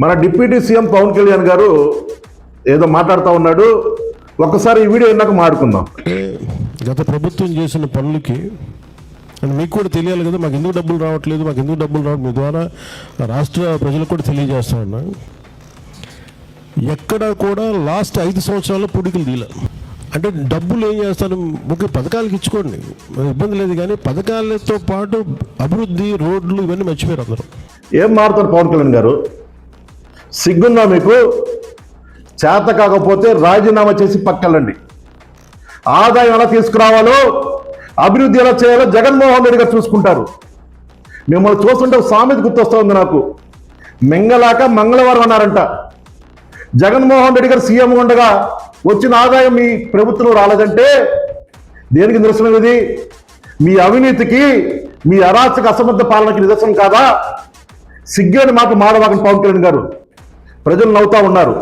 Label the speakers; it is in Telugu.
Speaker 1: మన డిప్యూటీ సీఎం పవన్ కళ్యాణ్ గారు ఏదో మాట్లాడుతూ ఉన్నాడు. ఒక్కసారి ఈ వీడియో విన్నాక మాడుకుందాం
Speaker 2: గత ప్రభుత్వం చేసిన పనులకి అండ్ మీకు కూడా తెలియాలి కదా మాకు ఎందుకు డబ్బులు రావట్లేదు మాకు ఎందుకు డబ్బులు రావట్లేదు మీ ద్వారా రాష్ట్ర ప్రజలకు కూడా తెలియజేస్తా ఉన్నా. ఎక్కడ కూడా లాస్ట్ ఐదు సంవత్సరాల్లో పూడికలు తీల అంటే డబ్బులు ఏం చేస్తారు ముఖ్య పథకాలకు ఇచ్చుకోండి. ఇబ్బంది లేదు కానీ పథకాలతో పాటు అభివృద్ధి రోడ్లు ఇవన్నీ మర్చిపోయారు అందరూ.
Speaker 1: ఏం మారుతారు పవన్ కళ్యాణ్ గారు? సిగ్గుందా మీకు? చేత కాకపోతే రాజీనామా చేసి పక్కలండి. ఆదాయం ఎలా తీసుకురావాలో అభివృద్ధి ఎలా చేయాలో జగన్మోహన్ రెడ్డి గారు చూసుకుంటారు. మిమ్మల్ని చూస్తుంటే సామెత గుర్తొస్తా ఉంది నాకు. మింగలాక మంగళవారం అన్నారంట. జగన్మోహన్ రెడ్డి గారు సీఎం ఉండగా వచ్చిన ఆదాయం మీ ప్రభుత్వం రాలేదంటే దేనికి నిరసనం ఇది? మీ అవినీతికి మీ అరాచక అసమర్థ పాలనకి నిదర్శనం కాదా? సిగ్గని మాట మాడవాకని పవన్ కళ్యాణ్ గారు. ప్రజలు నవ్వుతా ఉన్నారు.